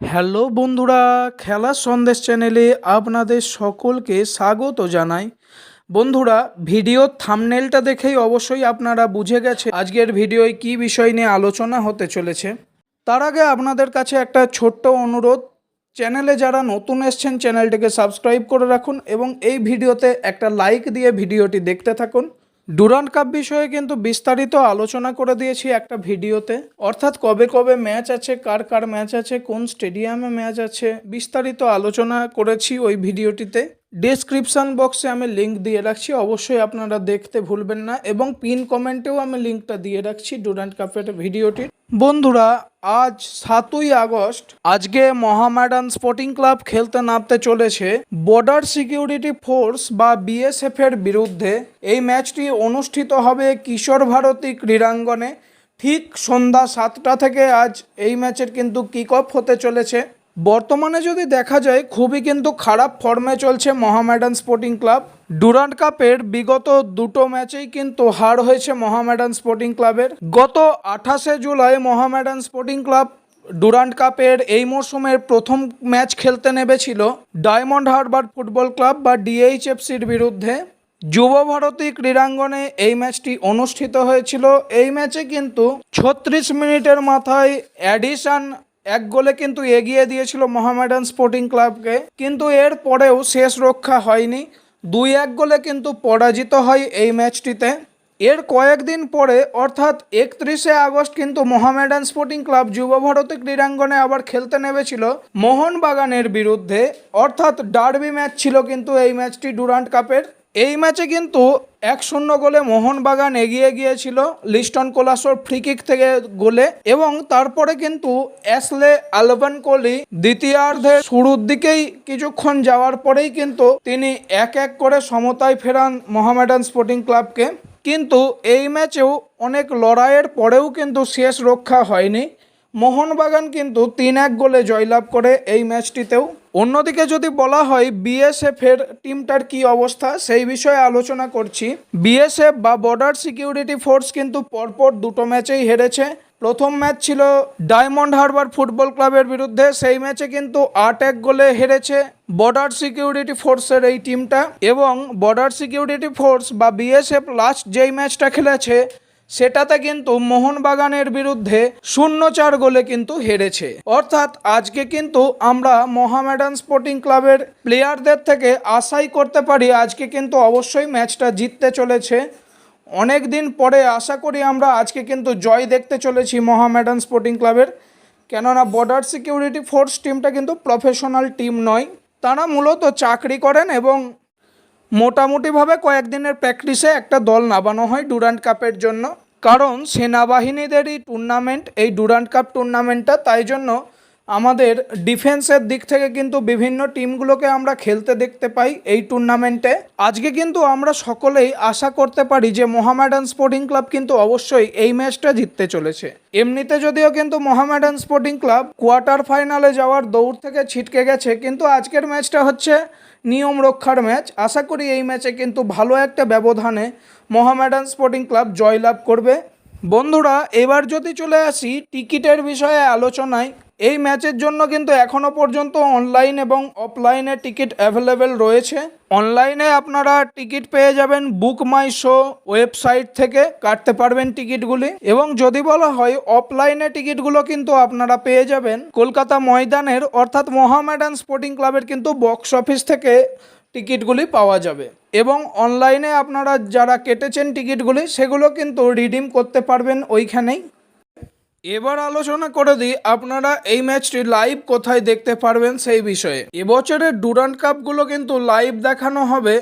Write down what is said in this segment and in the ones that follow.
Hello বন্ধুরা খেলার সন্দেশ চ্যানেলে আপনাদের সকলকে স্বাগত জানাই। বন্ধুরা, ভিডিও থামনেলটা দেখেই অবশ্যই আপনারা বুঝে গেছে আজকের ভিডিওয় কী বিষয় নিয়ে আলোচনা হতে চলেছে। তার আগে আপনাদের কাছে একটা ছোট্ট অনুরোধ, চ্যানেলে যারা নতুন এসছেন, চ্যানেলটিকে সাবস্ক্রাইব করে রাখুন এবং এই ভিডিওতে একটা লাইক দিয়ে ভিডিওটি দেখতে থাকুন। ডুরান্ড কাপ বিষয়ে কিন্তু বিস্তারিত আলোচনা করে দিয়েছি একটা ভিডিওতে। অর্থাৎ কবে কবে ম্যাচ আছে, কার কার ম্যাচ আছে, কোন স্টেডিয়ামে ম্যাচ আছে, বিস্তারিত আলোচনা করেছি ওই ভিডিওটিতে। ডেসক্রিপশন বক্সে আমি লিঙ্ক দিয়ে রাখছি, অবশ্যই আপনারা দেখতে ভুলবেন না। এবং পিন কমেন্টেও আমি লিঙ্কটা দিয়ে রাখছি ডুরান্ড কাপের ভিডিওটির। বন্ধুরা, আজ সাতই আগস্ট। আজকে মহামেডান স্পোর্টিং ক্লাব খেলতে নামতে চলেছে বর্ডার সিকিউরিটি ফোর্স বা বিএসএফ এর বিরুদ্ধে। এই ম্যাচটি অনুষ্ঠিত হবে কিশোর ভারতী ক্রীড়াঙ্গনে। ঠিক সন্ধ্যা সাতটা থেকে আজ এই ম্যাচের কিন্তু কিক অফ হতে চলেছে। বর্তমানে যদি দেখা যায়, খুবই কিন্তু খারাপ ফর্মে চলছে মহামেডান স্পোর্টিং ক্লাব। ডুরান্ড কাপের বিগত দুটো ম্যাচেই কিন্তু হার হয়েছে মহামেডান স্পোর্টিং ক্লাবের। গত আঠাশে July Mohammedan Sporting Club Durand কাপের এই মরশুমের প্রথম ম্যাচ খেলতে নেমেছিল ডায়মন্ড হারবার ফুটবল ক্লাব বা ডিএইচএফসির বিরুদ্ধে। যুব ভারতী ক্রীড়াঙ্গনে এই ম্যাচটি অনুষ্ঠিত হয়েছিল। এই ম্যাচে কিন্তু ছত্রিশ মিনিটের মাথায় অ্যাডিশন এক গোলে কিন্তু এগিয়ে দিয়েছিল মোহামেডান স্পোর্টিং ক্লাবকে, কিন্তু এর পরেও শেষ রক্ষা হয়নি। দুই এক গোলে কিন্তু পরাজিত হয় এই ম্যাচটিতে। এর কয়েকদিন পরে, অর্থাৎ একত্রিশে আগস্ট কিন্তু মোহামেডান স্পোর্টিং ক্লাব যুব ভারতী ক্রীড়াঙ্গনে আবার খেলতে নেমেছিল মোহনবাগানের বিরুদ্ধে। অর্থাৎ ডার্বি ম্যাচ ছিল কিন্তু এই ম্যাচটি ডুরান্ট কাপের। এই ম্যাচে কিন্তু এক শূন্য গোলে মোহনবাগান এগিয়ে গিয়েছিল লিস্টন কোলাসোর ফ্রিকিক থেকে গোলে এবং তারপরে কিন্তু অ্যাসলে আলবান কোহলি দ্বিতীয়ার্ধে শুরুর দিকেই কিছুক্ষণ যাওয়ার পরেই কিন্তু তিনি এক এক করে সমতায় ফেরান মোহামেডান স্পোর্টিং ক্লাবকে। কিন্তু এই ম্যাচেও অনেক লড়াইয়ের পরেও কিন্তু শেষ রক্ষা হয়নি। মোহনবাগান কিন্তু তিন এক গোলে জয়লাভ করে এই ম্যাচটিতেও। অন্যদিকে যদি বলা হয় বিএসএফ এর টিমটার কি অবস্থা, সেই বিষয়ে আলোচনা করছি। বিএসএফ বা বর্ডার সিকিউরিটি ফোর্স কিন্তু পরপর দুটো ম্যাচেই হেরেছে। প্রথম ম্যাচ ছিল ডায়মন্ড হারবার ফুটবল ক্লাবের বিরুদ্ধে, সেই ম্যাচে কিন্তু আট এক গোলে হেরেছে বর্ডার সিকিউরিটি ফোর্সের এই টিমটা। এবং বর্ডার সিকিউরিটি ফোর্স বা বিএসএফ লাস্ট যেই ম্যাচটা খেলেছে সেটাতে কিন্তু মোহনবাগানের বিরুদ্ধে শূন্য চার গোলে কিন্তু হেরেছে। অর্থাৎ আজকে কিন্তু আমরা মোহামেডান স্পোর্টিং ক্লাবের প্লেয়ারদের থেকে আশাই করতে পারি আজকে কিন্তু অবশ্যই ম্যাচটা জিততে চলেছে। অনেক দিন পরে আশা করি আমরা আজকে কিন্তু জয় দেখতে চলেছি মোহামেডান স্পোর্টিং ক্লাবের। কেননা বর্ডার সিকিউরিটি ফোর্স টিমটা কিন্তু প্রফেশনাল টিম নয়, তারা মূলত চাকরি করেন এবং মোটামুটিভাবে কয়েকদিনের প্র্যাকটিসে একটা দল নামানো হয় ডুরান্ট কাপের জন্য। কারণ সেনাবাহিনীদেরই টুর্নামেন্ট এই ডুরান্ট কাপ টুর্নামেন্টটা তাই জন্য আমাদের ডিফেন্সের দিক থেকে কিন্তু বিভিন্ন টিমগুলোকে আমরা খেলতে দেখতে পাই এই টুর্নামেন্টে। আজকে কিন্তু আমরা সকলেই আশা করতে পারি যে মোহামেডান স্পোর্টিং ক্লাব কিন্তু অবশ্যই এই ম্যাচটা জিততে চলেছে। এমনিতে যদিও কিন্তু মোহামেডান স্পোর্টিং ক্লাব কোয়ার্টার ফাইনালে যাওয়ার দৌড় থেকে ছিটকে গেছে, কিন্তু আজকের ম্যাচটা হচ্ছে নিয়ম রক্ষার ম্যাচ। আশা করি এই ম্যাচে কিন্তু ভালো একটা ব্যবধানে মোহামেডান স্পোর্টিং ক্লাব জয়লাভ করবে। বন্ধুরা, এবার যদি চলে আসি টিকিটের বিষয়ে আলোচনায় এই ম্যাচের জন্য কিন্তু এখনও পর্যন্ত অনলাইন এবং অফলাইনে টিকিট অ্যাভেলেবেল রয়েছে। অনলাইনে আপনারা টিকিট পেয়ে যাবেন বুক মাই শো ওয়েবসাইট থেকে, কাটতে পারবেন টিকিটগুলি এবং যদি বলা হয় অফলাইনে টিকিটগুলো কিন্তু আপনারা পেয়ে যাবেন। কলকাতা ময়দানের অর্থাৎ মোহামেডান স্পোর্টিং ক্লাবের কিন্তু বক্স অফিস থেকে টিকিটগুলি পাওয়া যাবে। এবং অনলাইনে আপনারা যারা কেটেছেন টিকিটগুলি সেগুলো কিন্তু রিডিম করতে পারবেন ওইখানেই। এবার আলোচনা করে দিই আপনারা এই ম্যাচটি লাইভ কোথায় দেখতে পারবেন সেই বিষয়ে। এবছরের ডুরান্ট কাপগুলো কিন্তু লাইভ দেখানো হবে।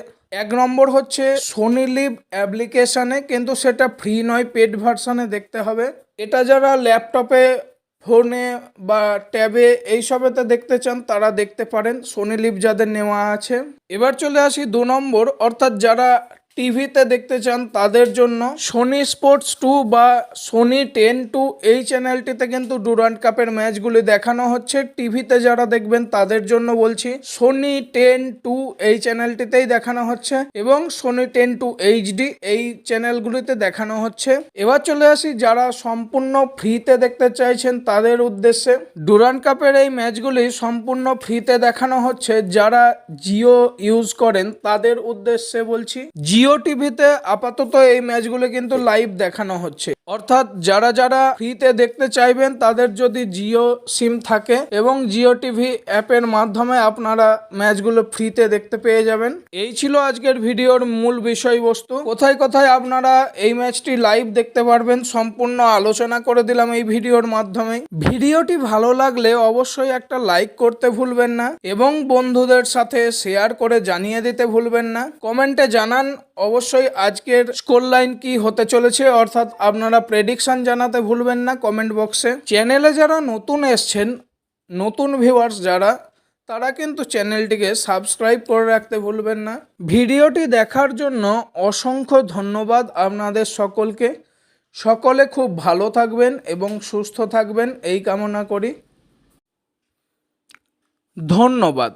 এক নম্বর হচ্ছে সোনি লিভ অ্যাপ্লিকেশানে কিন্তু সেটা ফ্রি নয় পেড ভার্সানে দেখতে হবে। এটা যারা ল্যাপটপে ফোনে বা ট্যাবে এইসবেতে দেখতে চান, তারা দেখতে পারেন। সোনি লিভ যাদের নেওয়া আছে। এবার চলে আসি দু নম্বর, অর্থাৎ যারা টিভিতে দেখতে চান তাদের জন্য। সোনি স্পোর্টস টু বা সোনি টেন টু এই চ্যানেলটিতে কিন্তু ডুরান্ট কাপের ম্যাচগুলি দেখানো হচ্ছে। টিভিতে যারা দেখবেন তাদের জন্য বলছি সোনি টেন টু এই চ্যানেলটিতেই দেখানো হচ্ছে এবং সোনি টেন টু এইচডি এই চ্যানেলগুলিতে দেখানো হচ্ছে। এবার চলে আসি, যারা সম্পূর্ণ ফ্রিতে দেখতে চাইছেন তাদের উদ্দেশ্যে। ডুরান্ট কাপের এই ম্যাচগুলি সম্পূর্ণ ফ্রিতে দেখানো হচ্ছে। যারা জিও ইউজ করেন তাদের উদ্দেশ্যে বলছি জিও টিভিতে আপাতত এই ম্যাচগুলো কিন্তু লাইভ দেখানো হচ্ছে। অর্থাৎ যারা যারা ফ্রিতে দেখতে চাইবেন, তাদের যদি জিও সিম থাকে এবং জিও টিভি অ্যাপের মাধ্যমে আপনারা ম্যাচগুলো ফ্রিতে দেখতে পেয়ে যাবেন। এই ছিল আজকের ভিডিওর মূল বিষয়বস্তু। কোথায় কোথায় আপনারা এই ম্যাচটি লাইভ দেখতে পারবেন সম্পূর্ণ আলোচনা করে দিলাম এই ভিডিওর মাধ্যমে ভিডিওটি ভালো লাগলে অবশ্যই একটা লাইক করতে ভুলবেন না এবং বন্ধুদের সাথে শেয়ার করে জানিয়ে দিতে ভুলবেন না। কমেন্টে জানান অবশ্যই আজকের স্কোর লাইন কি হতে চলেছে, অর্থাৎ আপনারা প্রেডিকশন জানাতে ভুলবেন না কমেন্ট বক্সে চ্যানেলে যারা নতুন এসছেন, নতুন ভিউয়ার্স যারা, তারা কিন্তু চ্যানেলটিকে সাবস্ক্রাইব করে রাখতে ভুলবেন না। ভিডিওটি দেখার জন্য অসংখ্য ধন্যবাদ আপনাদের সকলকে। সকলে খুব ভালো থাকবেন এবং সুস্থ থাকবেন, এই কামনা করি। ধন্যবাদ।